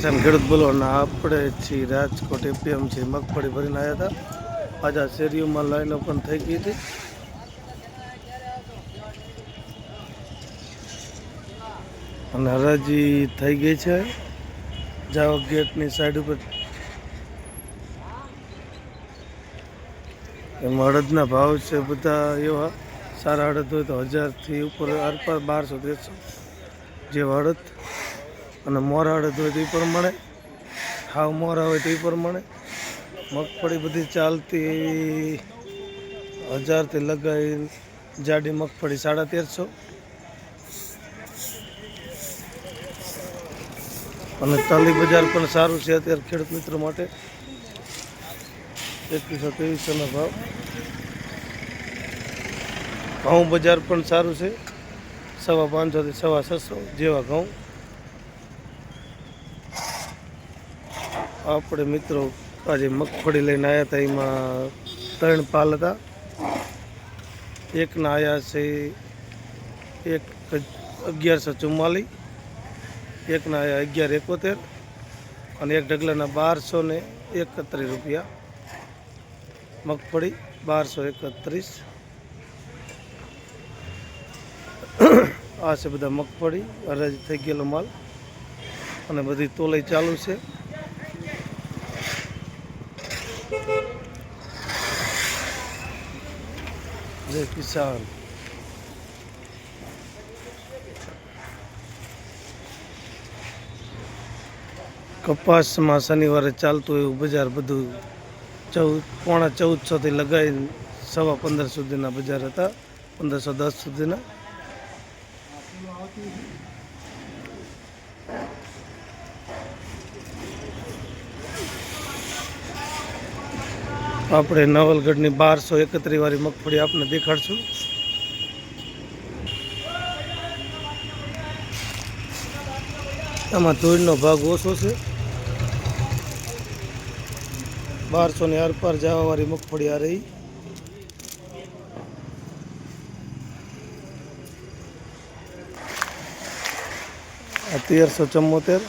ખેડૂત બોલો, અને આપણે છીએ રાજકોટ એપીએમસી મગફળી ભરીને આવ્યા હતા. પાછા શેરીઓમાં લાઈનો પણ થઈ ગઈ હતી. અને હરાજી થઈ ગઈ છે. જાઓ ગેટની સાઈડ ઉપર. એમાં અડદના ભાવ છે બધા એવા. સારા અડદ હોય તો હજારથી ઉપર આરપાર બારસો, ત્રેસો જેવા અડદ અને મોરા હોય તો એ પ્રમાણે. હાવ મોરા હોય તો એ પ્રમાણે. મગફળી બધી ચાલતી હજારથી લગાવી જાડી મગફળી સાડા તેરસો. અને તાલી બજાર પણ સારું છે અત્યારે ખેડૂત મિત્રો માટે. એકવીસો ત્રેવીસોનો ભાવ. ઘઉં બજાર પણ સારું છે. સવા પાંચસોથી સવા છસો જેવા ઘઉં. આપણે મિત્રો આજે મગફળી લઈને આવ્યા હતા એમાં ત્રણ પાલ હતા. એકના આવ્યા છે એક અગિયારસો ચુમ્માલીસ, એકના આવ્યા અગિયાર એકોતેર અને એક ઢગલાના બારસો ને એકત્રીસ રૂપિયા. મગફળી બારસો એકત્રીસ. આ છે બધા મગફળી અરજ થઈ ગયેલો માલ અને બધી તોલાઈ ચાલુ છે. જય કિસાન કપાસમાં શનિવારે ચાલતું એવું બજાર બધું ચૌદ, પોણા ચૌદસોથી લગાવીને સવા પંદર સુધીના બજાર હતા. પંદરસો દસ સુધીના. આપણે નવલગઢની બારસો એકત્રીસ વાળી મગફળી આપને દેખાડશું. આમાં ધૂળનો ભાગ ઓછો છે. બારસો ની આરપાર જવા વાળી મગફળી આ રહી. આ તેરસો ચુમ્મોતેર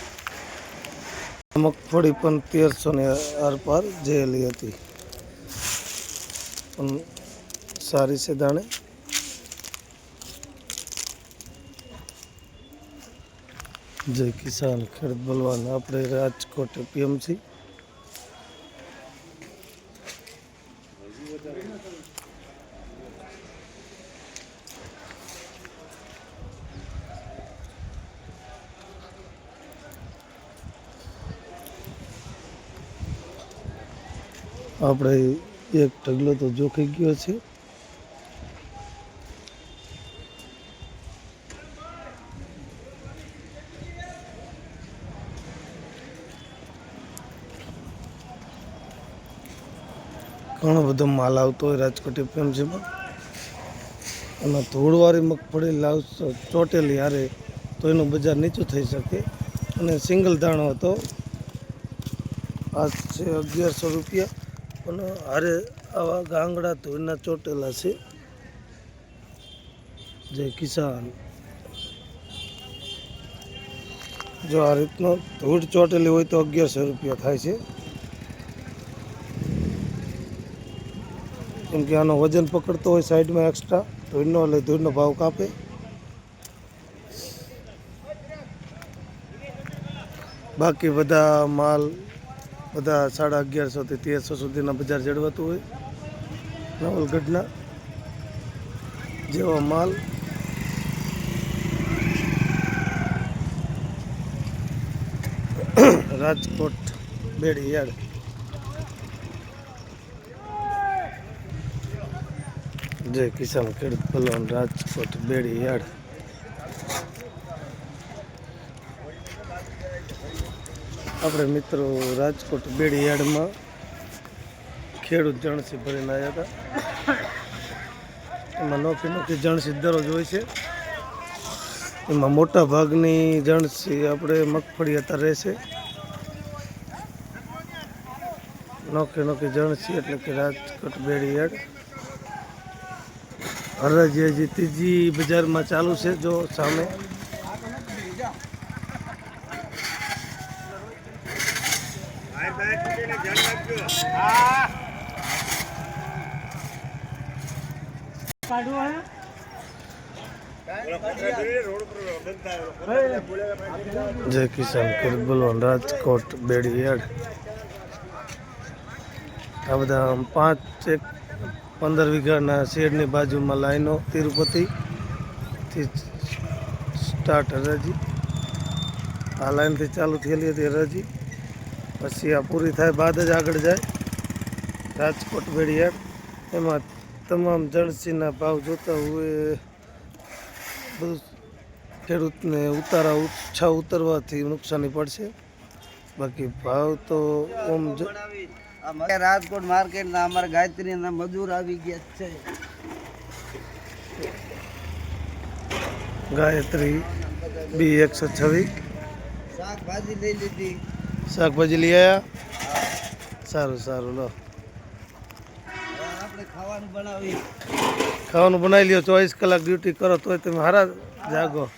મગફળી પણ તેરસો ની આરપાર જેલી હતી. પણ સારી છે દાણે. જય કિસાન ખેડૂત બલવાન. આપણે રાજકોટ પીએમસી આપણે એક ઢગલો તો જોખી ગયો છે. ઘણો બધો માલ આવતો હોય રાજકોટ એપીએમસીમાં અને ધૂળવાળી મગફળી લાવશો ચોટેલી હારે તો એનું બજાર નીચું થઈ શકે. અને સિંગલ દાણો હતો. આ છે અગિયારસો રૂપિયા. અને હારે આવા ગાંગડા ધોઈના ચોટેલા છે. જય કિસાન. જો આ રીતનો ધૂળ ચોટેલી હોય તો અગિયારસો રૂપિયા થાય છે. કેમ કે આનો વજન પકડતો હોય સાઈડમાં એક્સ્ટ્રા ધૂળનો એટલે ધૂળનો ભાવ કાપે. બાકી બધા માલ બધા સાડા અગિયારસોથી તેરસો સુધીના બજાર જળવાતું હોય. નવલગઢના જેવો માલ. રાજકોટ બેડી યાર્ડ જય કિસાન ખેડૂત ભલવાન, રાજકોટ બેડી યાર્ડ આપણે મિત્રો રાજકોટ બેડીયાર્ડમાં ખેડૂત જણસી ભરીને આવ્યા હતા. એમાં નોખી નોખી જણસી દરરોજ હોય છે. એમાં મોટા ભાગની જણસી આપણે મગફળી અત્યારે રહેશે. નોખી નોખી જણસી એટલે કે રાજકોટ બેડીયાર્ડ હરજી હજી ત્રીજી બજારમાં ચાલુ છે જો સામે. જય કિસાન કિરબુલ રાજકોટ બેડીયાડ આ બધા પાંચ એક પંદર વીઘાના શેડની બાજુમાં લાઈનો તિરુપતિથી સ્ટાર્ટ હરાજી. આ લાઈનથી ચાલુ થયેલી હતી હરાજી. પછી આ પૂરી થાય બાદ જ આગળ જાય. રાજકોટ યાર્ડ એમાં તમામ જણસીના ભાવ જોતા હોય બધું ખેડૂતને ઉતારા ઓછા ઉતરવાથી નુકસાની પડશે. બાકી ભાવ તો ઓમ રાજકોટ માર્કેટના અમારા ગાયત્રીના મજૂર આવી ગયા છે. ગાયત્રી બી એકસો છવ્વીસ. શાકભાજી લઈ લીધી. શાકભાજી લઈ આવ્યા સારું સારું લો. હવે ખાવાનું બનાવી ખાવાનું બનાવી લ્યો ચોવીસ કલાક ડ્યુટી કરો તોય તમે હારા જાગો.